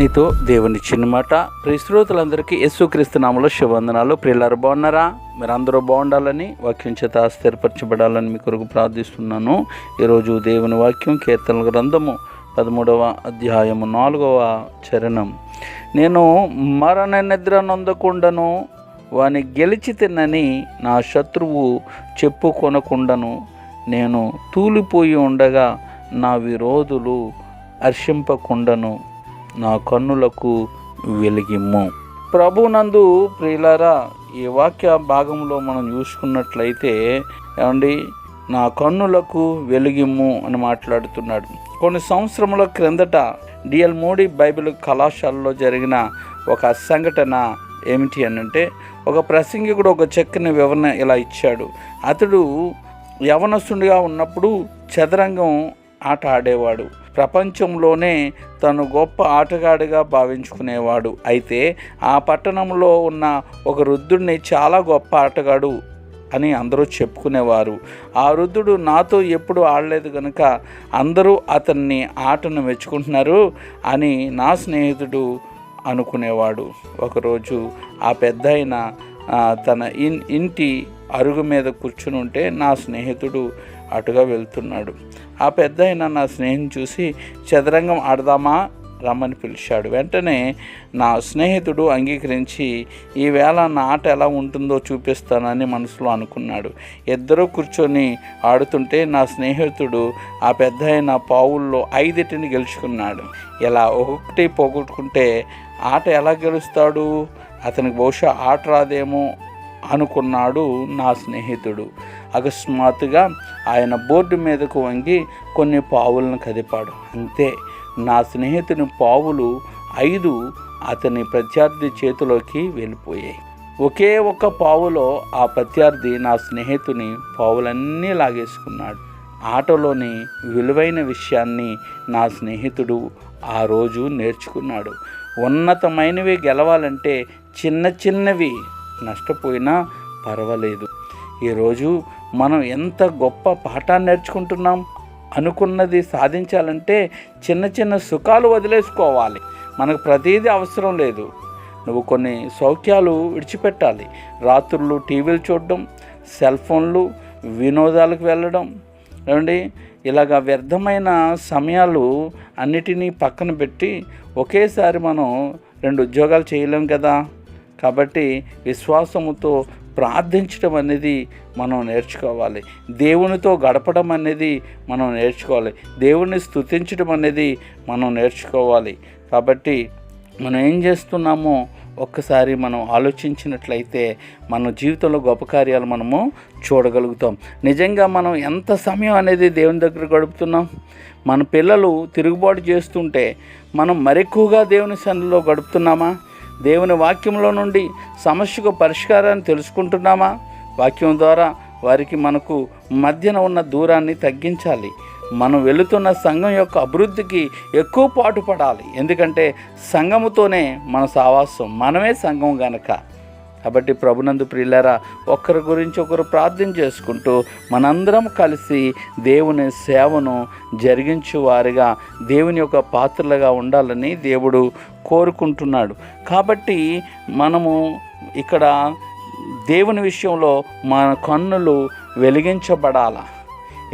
నీతో దేవుని చిన్నమాట మాట. ప్రిశ్రోతులందరికీ యేసుక్రీస్తు నామలో శుభవందనాలు. ప్రియులారు బాగున్నారా? మీరు అందరూ బాగుండాలని వాక్యం చేత స్థిరపరచబడాలని మీ కొరకు ప్రార్థిస్తున్నాను. ఈరోజు దేవుని వాక్యం కీర్తనల గ్రంథము పదమూడవ అధ్యాయము నాలుగవ చరణం. నేను మరణ నిద్ర నొందకుండాను వాని గెలిచి తిన్నని నా శత్రువు చెప్పుకొనకుండాను. నేను తూలిపోయి ఉండగా నా విరోధులు హర్షింపకుండను. నా కన్నులకు వెలిగిమ్ము. ప్రభునందు ప్రియులారా ఈ వాక్య భాగంలో మనం చూసుకున్నట్లయితే ఏమండి నా కన్నులకు వెలిగిమ్ము అని మాట్లాడుతున్నాడు. కొన్ని సంవత్సరముల క్రిందట డిఎల్ మోడీ బైబిల్ కళాశాలలో జరిగిన ఒక సంఘటన ఏమిటి అని అంటే ఒక ప్రసంగికుడు ఒక చక్కని వివరణ ఇలా ఇచ్చాడు. అతడు యవనస్తుడిగా ఉన్నప్పుడు చదరంగం ఆట ఆడేవాడు. ప్రపంచంలోనే తను గొప్ప ఆటగాడిగా భావించుకునేవాడు. అయితే ఆ పట్టణంలో ఉన్న ఒక వృద్ధుడిని చాలా గొప్ప ఆటగాడు అని అందరూ చెప్పుకునేవారు. ఆ వృద్ధుడు నాతో ఎప్పుడు ఆడలేదు కనుక అందరూ అతన్ని ఆటను మెచ్చుకుంటున్నారు అని నా స్నేహితుడు అనుకునేవాడు. ఒకరోజు ఆ పెద్ద తన ఇన్ ఇంటి అరుగు మీద కూర్చుని ఉంటే నా స్నేహితుడు అటుగా వెళ్తున్నాడు. ఆ పెద్ద నా స్నేహం చూసి చదరంగం ఆడదామా? రమ్మని పిలిచాడు. వెంటనే నా స్నేహితుడు అంగీకరించి ఈవేళ నా ఆట ఎలా ఉంటుందో చూపిస్తానని మనసులో అనుకున్నాడు. ఇద్దరూ కూర్చొని ఆడుతుంటే నా స్నేహితుడు ఆ పెద్ద అయిన పావుల్లో ఐదిటిని గెలుచుకున్నాడు. ఇలా ఒకటి పోగొట్టుకుంటే ఆట ఎలా గెలుస్తాడు? అతనికి బహుశా ఆట రాదేమో అనుకున్నాడు నా స్నేహితుడు. అకస్మాత్తుగా ఆయన బోర్డు మీదకు వంగి కొన్ని పావులను కదిపాడు. అంతే నా స్నేహితుని పావులు ఐదు అతని ప్రత్యర్థి చేతిలోకి వెళ్ళిపోయాయి. ఒకే ఒక్క పావులో ఆ ప్రత్యర్థి నా స్నేహితుని పావులన్నీ లాగేసుకున్నాడు. ఆటలోని విలువైన విషయాన్ని నా స్నేహితుడు ఆ రోజు నేర్చుకున్నాడు. ఉన్నతమైనవి గెలవాలంటే చిన్న చిన్నవి నష్టపోయినా పర్వాలేదు. ఈరోజు మనం ఎంత గొప్ప పాఠాన్ని నేర్చుకుంటున్నాం? అనుకున్నది సాధించాలంటే చిన్న చిన్న సుఖాలు వదిలేసుకోవాలి. మనకు ప్రతిదీ అవసరం లేదు. నువ్వు కొన్ని సౌఖ్యాలు విడిచిపెట్టాలి. రాత్రులు టీవీలు చూడడం సెల్ ఫోన్లు వినోదాలకు వెళ్ళడం. ఏమండి? ఇలాగ వ్యర్థమైన సమయాలు అన్నిటినీ పక్కన పెట్టి ఒకేసారి మనం రెండు ఉద్యోగాలు చేయలేం కదా? కాబట్టి విశ్వాసముతో ప్రార్థించడం అనేది మనం నేర్చుకోవాలి. దేవునితో గడపడం అనేది మనం నేర్చుకోవాలి. దేవుని స్తుతించడం అనేది మనం నేర్చుకోవాలి. కాబట్టి మనం ఏం చేస్తున్నామో ఒక్కసారి మనం ఆలోచించినట్లయితే మన జీవితంలో గొప్ప కార్యాలు మనము చూడగలుగుతాం. నిజంగా మనం ఎంత సమయం అనేది దేవుని దగ్గర గడుపుతున్నాం? మన పిల్లలు తిరుగుబాటు చేస్తుంటే మనం మరెక్కువగా దేవుని సన్నిలో గడుపుతున్నామా? దేవుని వాక్యంలో నుండి సమస్యకు పరిష్కారాన్ని తెలుసుకుంటున్నామా? వాక్యం ద్వారా వారికి మనకు మధ్యన ఉన్న దూరాన్ని తగ్గించాలి. మనం వెళుతున్న సంఘం యొక్క అభివృద్ధికి ఎక్కువ పాటుపడాలి. ఎందుకంటే సంఘముతోనే మన సావాసం మనమే సంఘం గనక. కాబట్టి ప్రభునందు ప్రియులరా ఒకరి గురించి ఒకరు ప్రార్థన చేసుకుంటూ మనందరం కలిసి దేవుని సేవను జరిగించు వారిగా దేవుని యొక్క పాత్రలుగా ఉండాలని దేవుడు కోరుకుంటున్నాడు. కాబట్టి మనము ఇక్కడ దేవుని విషయంలో మన కన్నులు వెలిగించబడాల?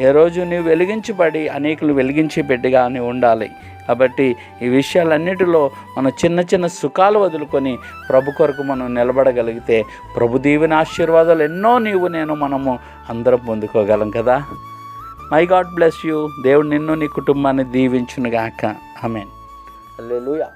ఏ రోజు నీవు వెలిగించబడి అనేకులు వెలిగించే బిడ్డగా ఉండాలి. కాబట్టి ఈ విషయాలన్నిటిలో మనం చిన్న చిన్న సుఖాలు వదులుకొని ప్రభు కొరకు మనం నిలబడగలిగితే ప్రభు దీవెన ఆశీర్వాదాలు ఎన్నో నీవు నేను మనము అందరం పొందుకోగలం కదా. మై గాడ్ బ్లెస్ యూ దేవుడు నిన్ను నీ కుటుంబాన్ని దీవించునుగాక. Amen alleluia